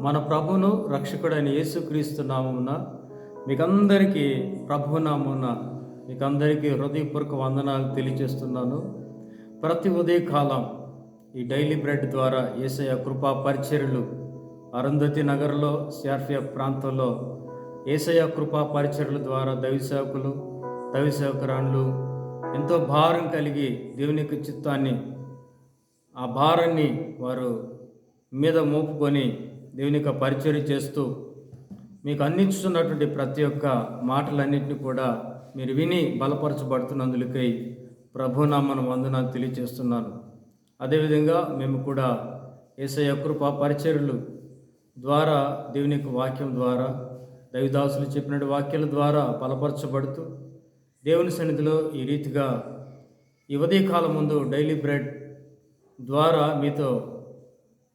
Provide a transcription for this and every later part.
మన ప్రభును రక్షకుడైన యేసుక్రీస్తు నామమున మీకందరికీ ప్రభు నామమున మీకందరికీ హృదయపూర్వక వందనాలు తెలియజేస్తున్నాను. ప్రతి ఉదయకాలం ఈ డైలీ బ్రెడ్ ద్వారా ఏసయ కృపా పరిచర్లు అరుంధతి నగర్లో సిఆర్పిఎఫ్ ప్రాంతంలో ఏసయ కృపా పరిచర్ల ద్వారా దైవసేవకులు దైవసేవకురాళ్ళు ఎంతో భారం కలిగి దేవుని యొక్క చిత్తాన్ని ఆ భారాన్ని వారు మీద మోపుకొని దేవుని యొక్క పరిచయం చేస్తూ మీకు అందించుతున్నటువంటి ప్రతి ఒక్క మాటలన్నింటినీ కూడా మీరు విని బలపరచబడుతున్నందులకై ప్రభునామను వందనాలు తెలియజేస్తున్నాను అదేవిధంగా మేము కూడా ఏసయ కృప పరిచర్లు ద్వారా దేవుని యొక్క వాక్యం ద్వారా దైవదాసులు చెప్పిన వాక్యాల ద్వారా బలపరచబడుతూ దేవుని సన్నిధిలో ఈ రీతిగా ఈ ఉదయకాలం ముందు డైలీ బ్రెడ్ ద్వారా మీతో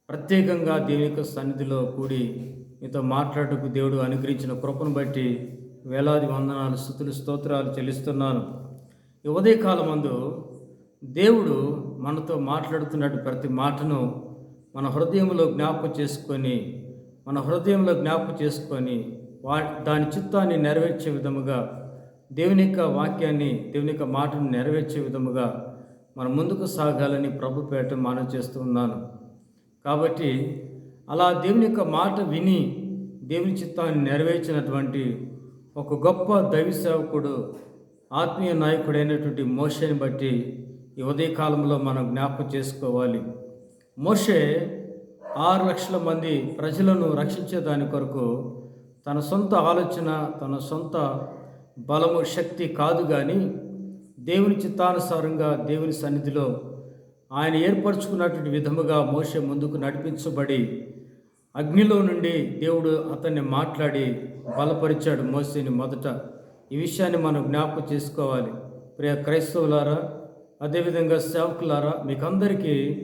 ప్రత్యేకంగా దేవుని యొక్క సన్నిధిలో కూడి మీతో మాట్లాడటకు దేవుడు అనుగ్రహించిన కృపను బట్టి వేలాది వందనాలు స్థుతులు స్తోత్రాలు చెల్లిస్తున్నాను. ఈ ఉదయకాలం ముందు దేవుడు మనతో మాట్లాడుతున్నట్టు ప్రతి మాటను మన హృదయంలో జ్ఞాపకం చేసుకొని మన హృదయంలో జ్ఞాపకం చేసుకొని వా దాని చిత్తాన్ని నెరవేర్చే విధముగా దేవుని యొక్క వాక్యాన్ని దేవుని యొక్క మాటను నెరవేర్చే విధముగా మనం ముందుకు సాగాలని ప్రభు పేట మనం చేస్తూ ఉన్నాను. కాబట్టి అలా దేవుని యొక్క మాట విని దేవుని చిత్తాన్ని నెరవేర్చినటువంటి ఒక గొప్ప దైవ సేవకుడు ఆత్మీయ నాయకుడైనటువంటి మోషేని బట్టి ఈ ఉదయకాలంలో మనం జ్ఞాపకం చేసుకోవాలి. మోషే ఆరు లక్షల మంది ప్రజలను రక్షించే దాని కొరకు తన సొంత ఆలోచన తన సొంత బలము శక్తి కాదు కానీ దేవుని చిత్తానుసారంగా దేవుని సన్నిధిలో ఆయన ఏర్పరచుకున్నటువంటి విధముగా మోసే ముందుకు నడిపించబడి అగ్నిలో నుండి దేవుడు అతన్ని మాట్లాడి బలపరిచాడు మోసేని మొదట. ఈ విషయాన్ని మనం జ్ఞాపకం చేసుకోవాలి. ప్రియ క్రైస్తవులారా అదేవిధంగా సేవకులారా మీకందరికీ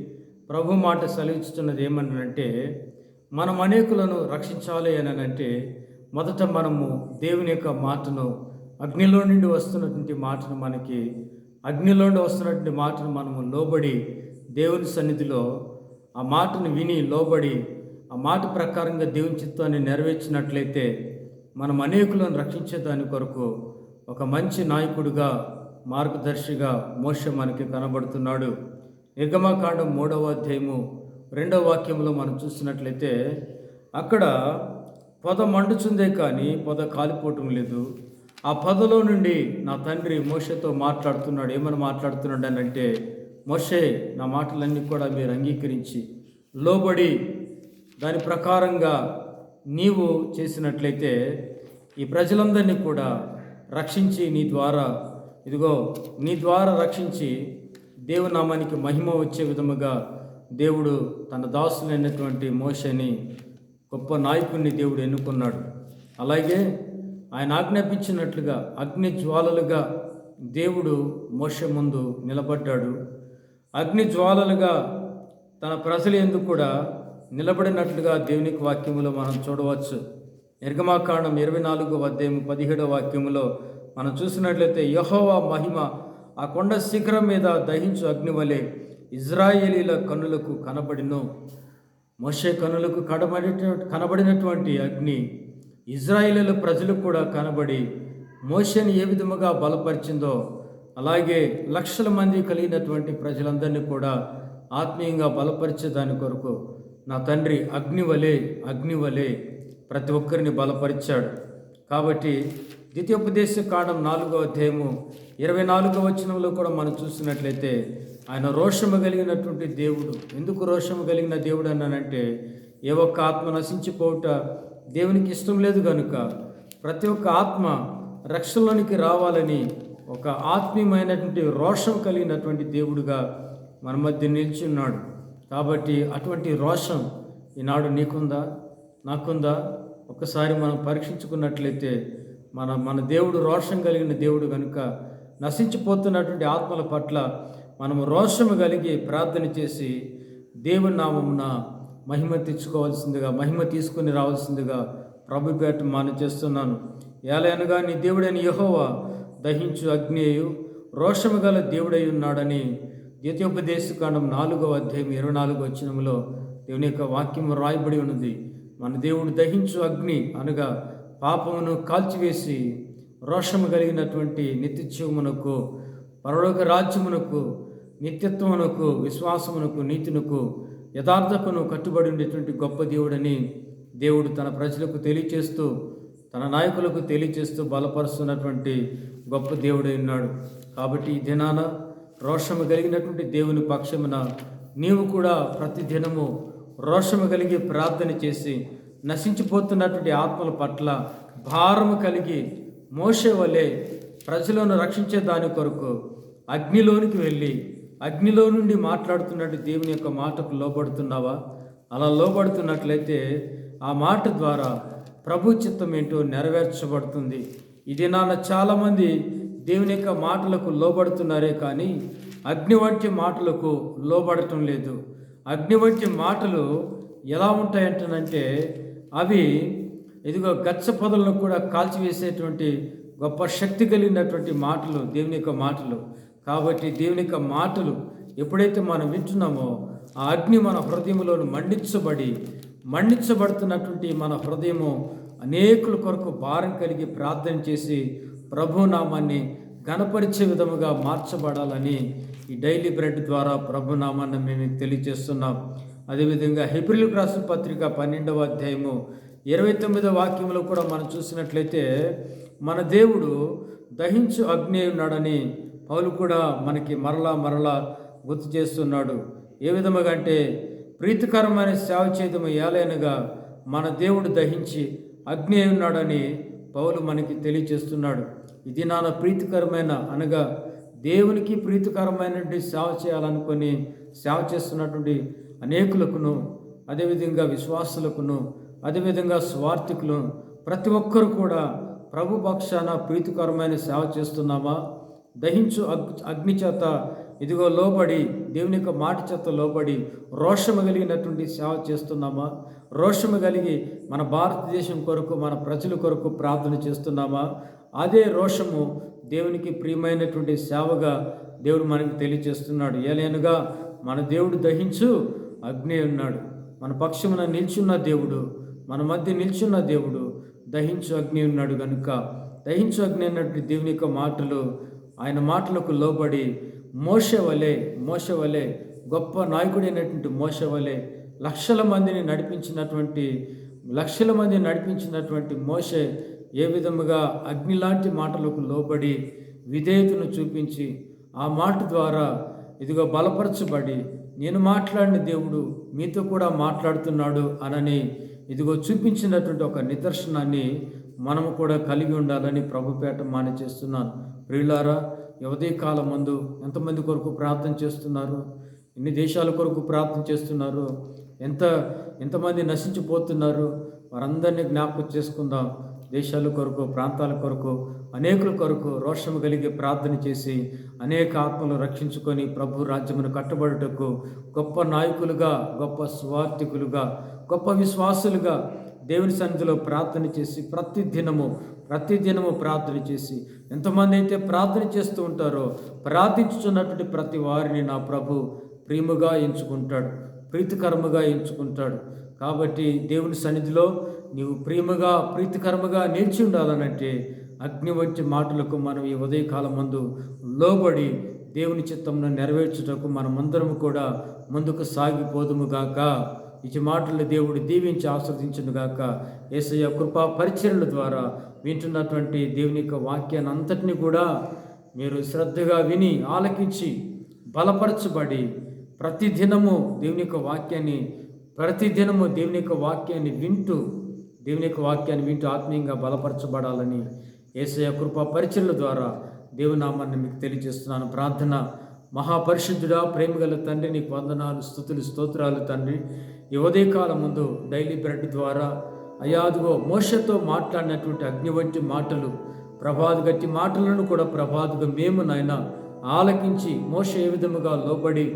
ప్రభు మాట సెలవిస్తున్నది ఏమనంటే మనం అనేకులను రక్షించాలి అని అంటే మొదట మనము దేవుని యొక్క మాటను అగ్నిలో నుండి వస్తున్నటువంటి మాటను మనకి అగ్నిలో నుండి వస్తున్నటువంటి మాటను మనము లోబడి దేవుని సన్నిధిలో ఆ మాటను విని లోబడి ఆ మాట ప్రకారంగా దేవుని చిత్తాన్ని నెరవేర్చినట్లయితే మనం అనేకులను రక్షించే దాని కొరకు ఒక మంచి నాయకుడిగా మార్గదర్శిగా మోష మనకి కనబడుతున్నాడు. నిర్గమాకాండం మూడవ అధ్యాయము రెండవ వాక్యంలో మనం చూసినట్లయితే అక్కడ పొద మండుచుందే కానీ పొద కాలిపోవటం లేదు. ఆ పొదలో నుండి నా తండ్రి మోషతో మాట్లాడుతున్నాడు. ఏమని మాట్లాడుతున్నాడు అని అంటే మోషే నా మాటలన్నీ కూడా మీరు అంగీకరించి లోబడి దాని ప్రకారంగా నీవు చేసినట్లయితే ఈ ప్రజలందరినీ కూడా రక్షించి నీ ద్వారా ఇదిగో నీ ద్వారా రక్షించి దేవునామానికి మహిమ వచ్చే విధముగా దేవుడు తన దాసులైనటువంటి మోషని గొప్ప నాయకుడిని దేవుడు ఎన్నుకున్నాడు. అలాగే ఆయన ఆజ్ఞాపించినట్లుగా అగ్ని జ్వాలలుగా దేవుడు మోష ముందు నిలబడ్డాడు. అగ్ని జ్వాలలుగా తన ప్రజలు ఎందుకు కూడా నిలబడినట్లుగా దేవునికి వాక్యములో మనం చూడవచ్చు. నిర్గమాకాండం ఇరవై నాలుగో అధ్యాయం పదిహేడో వాక్యములో మనం చూసినట్లయితే యహోవా మహిమ ఆ కొండ శిఖరం మీద దహించు అగ్ని వలె ఇజ్రాయేలీల కన్నులకు కనబడిను. మోషే కన్నులకు కనబడి కనబడినటువంటి అగ్ని ఇజ్రాయేలీల ప్రజలకు కూడా కనబడి మోషేని ఏ విధముగా బలపరిచిందో అలాగే లక్షల మంది కలిగినటువంటి ప్రజలందరినీ కూడా ఆత్మీయంగా బలపరిచే దాని కొరకు నా తండ్రి అగ్ని అగ్నివలే అగ్ని ప్రతి ఒక్కరిని బలపరిచాడు. కాబట్టి ద్వితీయోపదేశ కాండం నాలుగో అధ్యాయము ఇరవై నాలుగో వచనంలో కూడా మనం చూసినట్లయితే ఆయన రోషము కలిగినటువంటి దేవుడు. ఎందుకు రోషము కలిగిన దేవుడు అన్నానంటే ఏ ఒక్క ఆత్మ నశించిపోవుట దేవునికి ఇష్టం లేదు కనుక ప్రతి ఒక్క ఆత్మ రక్షణలోనికి రావాలని ఒక ఆత్మీయమైనటువంటి రోషం కలిగినటువంటి దేవుడుగా మన మధ్య నిలిచి ఉన్నాడు కాబట్టి అటువంటి రోషం ఈనాడు నీకుందా? నాకుందా? ఒకసారి మనం పరీక్షించుకున్నట్లయితే మన మన దేవుడు రోషం కలిగిన దేవుడు కనుక నశించిపోతున్నటువంటి ఆత్మల పట్ల మనము రోషము కలిగి ప్రార్థన చేసి దేవుని నామమున మహిమ తెచ్చుకోవాల్సిందిగా మహిమ తీసుకుని రావాల్సిందిగా ప్రభుపేట మాన చేస్తున్నాను. ఎలా అనగా నీ దేవుడైన యహోవా దహించు అగ్నేయు రోషము గల దేవుడై ఉన్నాడని ద్వితీయోపదేశకాండం నాలుగవ అధ్యాయం ఇరవై నాలుగో వచ్చినములో దేవుని యొక్క వాక్యం రాయబడి ఉన్నది. మన దేవుడు దహించు అగ్ని అనగా పాపమును కాల్చివేసి రోషము కలిగినటువంటి నిత్యజీవమునకు పరలోక రాజ్యమునకు నిత్యత్వమునకు విశ్వాసమునకు నీతినకు యథార్థకును కట్టుబడి ఉండేటువంటి గొప్ప దేవుడని దేవుడు తన ప్రజలకు తెలియచేస్తూ తన నాయకులకు తెలియచేస్తూ బలపరుస్తున్నటువంటి గొప్ప దేవుడై ఉన్నాడు. కాబట్టి ఈ దినాన రోషము కలిగినటువంటి దేవుని పక్షమున నీవు కూడా ప్రతి దినము రోషము కలిగి ప్రార్థన చేసి నశించిపోతున్నటువంటి ఆత్మల పట్ల భారము కలిగి మోసే వలె ప్రజలను రక్షించే దాని కొరకు అగ్నిలోనికి వెళ్ళి అగ్నిలో నుండి మాట్లాడుతున్నట్టు దేవుని యొక్క మాటకు లోబడుతున్నావా? అలా లోబడుతున్నట్లయితే ఆ మాట ద్వారా ప్రభు చిత్తం ఏంటో నెరవేర్చబడుతుంది. ఇది నాన్న చాలామంది దేవుని యొక్క మాటలకు లోబడుతున్నారే కానీ అగ్ని వంటి మాటలకు లోబడటం లేదు. అగ్ని వంటి మాటలు ఎలా ఉంటాయంటనంటే అవి ఇదిగో గచ్చ పొదలను కూడా కాల్చివేసేటువంటి గొప్ప శక్తి కలిగినటువంటి మాటలు దేవుని యొక్క మాటలు. కాబట్టి దేవుని యొక్క మాటలు ఎప్పుడైతే మనం వింటున్నామో ఆ అగ్ని మన హృదయంలో మండించబడి మండించబడుతున్నటువంటి మన హృదయము అనేకుల కొరకు భారం కలిగి ప్రార్థన చేసి ప్రభునామాన్ని గణపరిచే విధముగా మార్చబడాలని ఈ డైలీ బ్రెడ్ ద్వారా ప్రభునామాన్ని మేము తెలియజేస్తున్నాం. అదేవిధంగా హెబ్రిల్ రాసిన పత్రిక పన్నెండవ అధ్యాయము ఇరవై తొమ్మిదవ వాక్యంలో కూడా మనం చూసినట్లయితే మన దేవుడు దహించు అగ్ని ఉన్నాడని పౌలు కూడా మనకి మరలా మరలా గుర్తు చేస్తున్నాడు. ఏ విధముగా అంటే ప్రీతికరమైన సేవ చేయడం ఏలైనగా మన దేవుడు దహించి అగ్ని అయి ఉన్నాడని పౌలు మనకి తెలియచేస్తున్నాడు ఇది నాన్న ప్రీతికరమైన అనగా దేవునికి ప్రీతికరమైనటువంటి సేవ చేయాలనుకొని సేవ చేస్తున్నటువంటి అనేకులకును అదేవిధంగా విశ్వాసులకును అదేవిధంగా స్వార్థికులు ప్రతి ఒక్కరు కూడా ప్రభు పక్షాన ప్రీతికరమైన సేవ చేస్తున్నామా? దహించు అగ్ అగ్ని చేత ఇదిగో లోబడి దేవుని యొక్క మాట చెత్త లోబడి రోషము కలిగినటువంటి సేవ చేస్తున్నామా? రోషము కలిగి మన భారతదేశం కొరకు మన ప్రజల కొరకు ప్రార్థన చేస్తున్నామా? అదే రోషము దేవునికి ప్రియమైనటువంటి సేవగా దేవుడు మనకి తెలియజేస్తున్నాడు. ఏలేనుగా మన దేవుడు దహించు అగ్ని ఉన్నాడు మన పక్షమున నిల్చున్న దేవుడు మన మధ్య నిల్చున్న దేవుడు దహించు అగ్ని ఉన్నాడు కనుక దహించు అగ్ని అన్నటువంటి దేవుని యొక్క మాటలు ఆయన మాటలకు లోబడి మోసవలే మోసవలే గొప్ప నాయకుడైనటువంటి మోసవలే లక్షల మందిని నడిపించినటువంటి లక్షల మందిని నడిపించినటువంటి మోసే ఏ విధముగా అగ్ని లాంటి మాటలకు లోబడి విధేయతను చూపించి ఆ మాట ద్వారా ఇదిగో బలపరచబడి నేను మాట్లాడిన దేవుడు మీతో కూడా మాట్లాడుతున్నాడు అనని ఇదిగో చూపించినటువంటి ఒక నిదర్శనాన్ని మనము కూడా కలిగి ఉండాలని ప్రభుపేట మాని చేస్తున్నాను ప్రియులారా యువతీ కాలం ముందు ఎంతమంది కొరకు ప్రార్థన చేస్తున్నారు? ఎన్ని దేశాల కొరకు ప్రార్థన చేస్తున్నారు? ఎంత ఎంతమంది నశించిపోతున్నారు? వారందరినీ జ్ఞాపకం చేసుకుందాం. దేశాల కొరకు ప్రాంతాల కొరకు అనేకుల కొరకు రోషము కలిగి ప్రార్థన చేసి అనేక ఆత్మలు రక్షించుకొని ప్రభు రాజ్యమును కట్టబడుటకు గొప్ప నాయకులుగా గొప్ప స్వార్థికులుగా గొప్ప విశ్వాసులుగా దేవుని సన్నిధిలో ప్రార్థన చేసి ప్రతి దినము ప్రతిదినము ప్రార్థన చేసి ఎంతమంది అయితే ప్రార్థన చేస్తూ ఉంటారో ప్రార్థించుతున్నటువంటి ప్రతి వారిని నా ప్రభు ప్రేమగా ఎంచుకుంటాడు ప్రీతికరముగా ఎంచుకుంటాడు. కాబట్టి దేవుని సన్నిధిలో నీవు ప్రేమగా ప్రీతికరముగా నిలిచి ఉండాలనంటే అగ్ని వచ్చే మాటలకు మనం ఈ ఉదయకాలం మందు లోబడి దేవుని చిత్తంను నెరవేర్చుటకు మనమందరం కూడా ముందుకు సాగిపోదుముగాక ఇచ్చి మాటలు దేవుడు దీవించి ఆస్వాదించునుగాక ఏసయ్య కృపా పరిచర్యల ద్వారా వింటున్నటువంటి దేవుని యొక్క వాక్యాన్ని అంతటిని కూడా మీరు శ్రద్ధగా విని ఆలకించి బలపరచబడి ప్రతిదినము దేవుని యొక్క వాక్యాన్ని ప్రతిదినము దేవుని యొక్క వాక్యాన్ని వింటూ దేవుని యొక్క వాక్యాన్ని వింటూ ఆత్మీయంగా బలపరచబడాలని ఏసయ కృపా పరిచయల ద్వారా దేవునామాన్ని మీకు తెలియజేస్తున్నాను. ప్రార్థన మహాపరిశుద్ధుడా ప్రేమగల తండ్రి నీకు వందనాలు స్థుతులు స్తోత్రాలు తండ్రి. ఈ ఉదయకాలం ముందు డైలీ బ్రెడ్ ద్వారా అయాదుగో మోషతో మాట్లాడినటువంటి అగ్ని వంటి మాటలు ప్రభాద్ గట్టి మాటలను కూడా ప్రభాద్గా మేము నాయన ఆలకించి మోస ఏ విధముగా లోబడి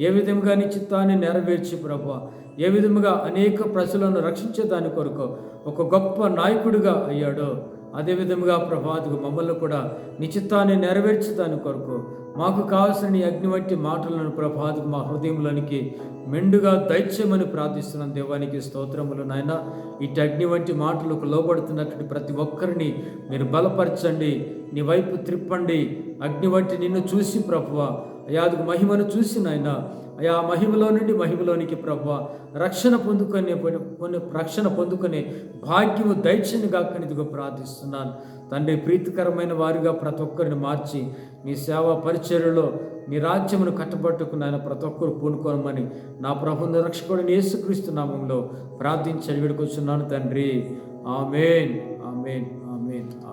ఏ విధముగా నీ చిత్తాన్ని నెరవేర్చి ప్రభా ఏ విధముగా అనేక ప్రజలను రక్షించే దాని కొరకు ఒక గొప్ప నాయకుడిగా అయ్యాడో. అదేవిధముగా ప్రభాతకు మమ్మల్ని కూడా నిశ్చితాన్ని నెరవేర్చుతాను కొరకు మాకు కావలసిన నీ అగ్ని వంటి మాటలను ప్రభాతకు మా హృదయంలోనికి మెండుగా దైత్యమని ప్రార్థిస్తున్న. దేవానికి స్తోత్రములు నాయన. ఇటు అగ్ని వంటి మాటలకు లోబడుతున్నటువంటి ప్రతి ఒక్కరిని మీరు బలపరచండి. నీ వైపు త్రిప్పండి. అగ్ని వంటి నిన్ను చూసి ప్రభువ అయాదుకు మహిమను చూసి నాయన అయా మహిమలో నుండి మహిమలోనికి ప్రభు రక్షణ పొందుకునే కొన్ని రక్షణ పొందుకునే భాగ్యము దైత్యని గాకనిదిగా ప్రార్థిస్తున్నాను. తండ్రి ప్రీతికరమైన వారిగా ప్రతి ఒక్కరిని మార్చి మీ సేవా పరిచర్యలో మీ రాజ్యమును కట్టబట్టుకున్న ప్రతి ఒక్కరు పూనుకోనమని నా ప్రభుత్వ రక్షకుడిని యేసుక్రీస్తు నామంలో ప్రార్థించి అడిగిడుకొచ్చున్నాను తండ్రి. ఆమెన్. ఆమెన్. ఆమెన్.